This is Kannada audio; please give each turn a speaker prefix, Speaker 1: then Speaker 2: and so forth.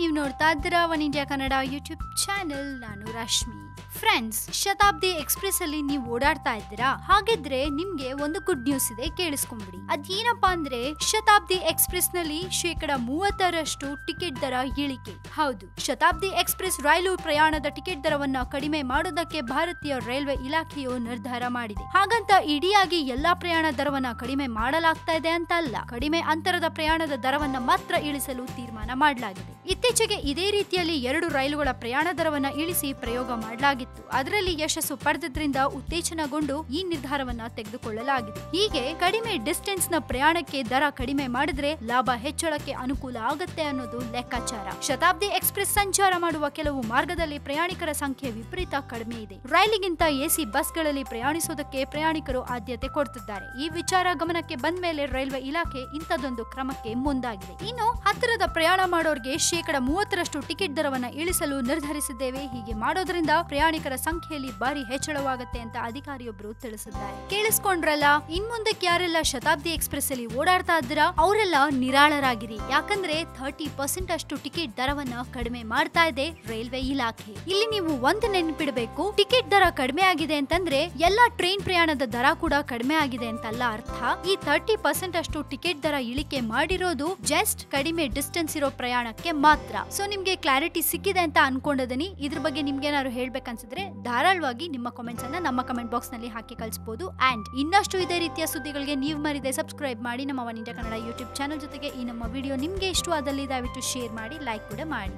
Speaker 1: ನೀವು ನೋಡ್ತಾ ಇದ್ದೀರಾ One India Kannada YouTube channel. ನಾನು ರಶ್ಮಿ. ಫ್ರೆಂಡ್ಸ್ ಶತಾಬ್ದಿ ಎಕ್ಸ್ಪ್ರೆಸ್ ಅಲ್ಲಿ ನೀವು ಓಡಾಡ್ತಾ ಇದ್ದೀರಾ? ಹಾಗಿದ್ರೆ ನಿಮ್ಗೆ ಒಂದು ಗುಡ್ ನ್ಯೂಸ್ ಇದೆ ಕೇಳಿಸ್ಕೊಂಬಿಡಿ. ಅದೇನಪ್ಪಾ ಅಂದ್ರೆ ಶತಾಬ್ದಿ ಎಕ್ಸ್ಪ್ರೆಸ್ನಲ್ಲಿ ಶೇಕಡ ಮೂವತ್ತರಷ್ಟು ಟಿಕೆಟ್ ದರ ಇಳಿಕೆ. ಹೌದು, ಶತಾಬ್ದಿ ಎಕ್ಸ್ಪ್ರೆಸ್ ರೈಲು ಪ್ರಯಾಣದ ಟಿಕೆಟ್ ದರವನ್ನ ಕಡಿಮೆ ಮಾಡೋದಕ್ಕೆ ಭಾರತೀಯ ರೈಲ್ವೆ ಇಲಾಖೆಯು ನಿರ್ಧಾರ ಮಾಡಿದೆ. ಹಾಗಂತ ಇಡಿಯಾಗಿ ಎಲ್ಲಾ ಪ್ರಯಾಣ ದರವನ್ನ ಕಡಿಮೆ ಮಾಡಲಾಗ್ತಾ ಇದೆ ಅಂತ ಅಲ್ಲ ಕಡಿಮೆ ಅಂತರದ ಪ್ರಯಾಣದ ದರವನ್ನ ಮಾತ್ರ ಇಳಿಸಲು ತೀರ್ಮಾನ ಮಾಡಲಾಗಿದೆ. ಇತ್ತೀಚೆಗೆ ಇದೇ ರೀತಿಯಲ್ಲಿ ಎರಡು ರೈಲುಗಳ ಪ್ರಯಾಣ ದರವನ್ನ ಇಳಿಸಿ ಪ್ರಯೋಗ ಮಾಡಲಾಗಿತ್ತು. ಅದರಲ್ಲಿ ಯಶಸ್ಸು ಪಡೆದ್ರಿಂದ ಉತ್ತೇಜನಗೊಂಡು ಈ ನಿರ್ಧಾರವನ್ನ ತೆಗೆದುಕೊಳ್ಳಲಾಗಿದೆ. ಹೀಗೆ ಕಡಿಮೆ ಡಿಸ್ಟೆನ್ಸ್ನ ಪ್ರಯಾಣಕ್ಕೆ ದರ ಕಡಿಮೆ ಮಾಡಿದ್ರೆ ಲಾಭ ಹೆಚ್ಚಳಕ್ಕೆ ಅನುಕೂಲ ಆಗುತ್ತೆ ಅನ್ನೋದು ಲೆಕ್ಕಾಚಾರ. ಶತಾಬ್ದಿ ಎಕ್ಸ್ಪ್ರೆಸ್ ಸಂಚಾರ ಮಾಡುವ ಕೆಲವು ಮಾರ್ಗದಲ್ಲಿ ಪ್ರಯಾಣಿಕರ ಸಂಖ್ಯೆ ವಿಪರೀತ ಕಡಿಮೆ ಇದೆ. ರೈಲಿಗಿಂತ ಎಸಿ ಬಸ್ಗಳಲ್ಲಿ ಪ್ರಯಾಣಿಸೋದಕ್ಕೆ ಪ್ರಯಾಣಿಕರು ಆದ್ಯತೆ ಕೊಡ್ತಿದ್ದಾರೆ. ಈ ವಿಚಾರ ಗಮನಕ್ಕೆ ಬಂದ ಮೇಲೆ ರೈಲ್ವೆ ಇಲಾಖೆ ಇಂಥದೊಂದು ಕ್ರಮಕ್ಕೆ ಮುಂದಾಗಿದೆ. ಇನ್ನು ಹತ್ತಿರದ ಪ್ರಯಾಣ ಮಾಡೋರ್ಗೆ ಶೇಕಡ ಮೂವತ್ತರಷ್ಟು ಟಿಕೆಟ್ ದರವನ್ನು ಇಳಿಸಲು ನಿರ್ಧರಿಸಿದ್ದೇವೆ. ಹೀಗೆ ಮಾಡೋದ್ರಿಂದ ಪ್ರಯಾಣಿಕರ ಸಂಖ್ಯೆಯಲ್ಲಿ ಭಾರಿ ಹೆಚ್ಚಳವಾಗುತ್ತೆ ಅಂತ ಅಧಿಕಾರಿಯೊಬ್ಬರು ತಿಳಿಸಿದ್ದಾರೆ. ಕೇಳಿಸ್ಕೊಂಡ್ರಲ್ಲ ಇನ್ ಮುಂದಕ್ಕೆ ಯಾರೆಲ್ಲ ಶತಾಬ್ದಿ ಎಕ್ಸ್ಪ್ರೆಸ್ ಅಲ್ಲಿ ಓಡಾಡ್ತಾ ಇದ್ದೀರಾ, ಅವರೆಲ್ಲ ನಿರಾಳರಾಗಿರಿ. ಯಾಕಂದ್ರೆ ಥರ್ಟಿ ಪರ್ಸೆಂಟ್ ಅಷ್ಟು ಟಿಕೆಟ್ ದರವನ್ನ ಕಡಿಮೆ ಮಾಡ್ತಾ ಇದೆ ರೈಲ್ವೆ ಇಲಾಖೆ. ಇಲ್ಲಿ ನೀವು ಒಂದು ನೆನಪಿಡಬೇಕು, ಟಿಕೆಟ್ ದರ ಕಡಿಮೆ ಆಗಿದೆ ಅಂತಂದ್ರೆ ಎಲ್ಲಾ ಟ್ರೈನ್ ಪ್ರಯಾಣದ ದರ ಕೂಡ ಕಡಿಮೆ ಆಗಿದೆ ಅಂತಲ್ಲ ಅರ್ಥ? ಈ ತರ್ಟಿ ಪರ್ಸೆಂಟ್ ಅಷ್ಟು ಟಿಕೆಟ್ ದರ ಇಳಿಕೆ ಮಾಡಿರೋದು ಜಸ್ಟ್ ಕಡಿಮೆ ಡಿಸ್ಟೆನ್ಸ್ ಇರೋ ಪ್ರಯಾಣಕ್ಕೆ ಮಾತ್ರ. ಸೊ ನಿಮ್ಗೆ ಕ್ಲಾರಿಟಿ ಸಿಕ್ಕಿದೆ ಅಂತ ಅನ್ಕೊಂಡಿದ್ದೀನಿ ಇದ್ರ ಬಗ್ಗೆ ನಿಮ್ಗೆ ಏನಾದ್ರು ಹೇಳ್ಬೇಕನ್ಸಿದ್ರೆ ಧಾರಾಳವಾಗಿ ನಿಮ್ಮ ಕಾಮೆಂಟ್ಸ್ ಅನ್ನ ನಮ್ಮ ಕಮೆಂಟ್ ಬಾಕ್ಸ್ನಲ್ಲಿ ಹಾಕಿ ಕಳಿಸಬಹುದು ಅಂಡ್ ಇನ್ನಷ್ಟು ಇದೇ ರೀತಿಯ ಸುದ್ದಿಗಳಿಗೆ ನೀವು ಮರಿದೆ ಸಬ್ಸ್ಕ್ರೈಬ್ ಮಾಡಿ ನಮ್ಮ ಒನ್ ಕನ್ನಡ ಯೂಟ್ಯೂಬ್ ಚಾನಲ್ ಜೊತೆಗೆ ಈ ನಮ್ಮ ವಿಡಿಯೋ ನಿಮ್ಗೆ ಇಷ್ಟವಾದಲ್ಲಿ ದಯವಿಟ್ಟು ಶೇರ್ ಮಾಡಿ ಲೈಕ್ ಕೂಡ ಮಾಡಿ.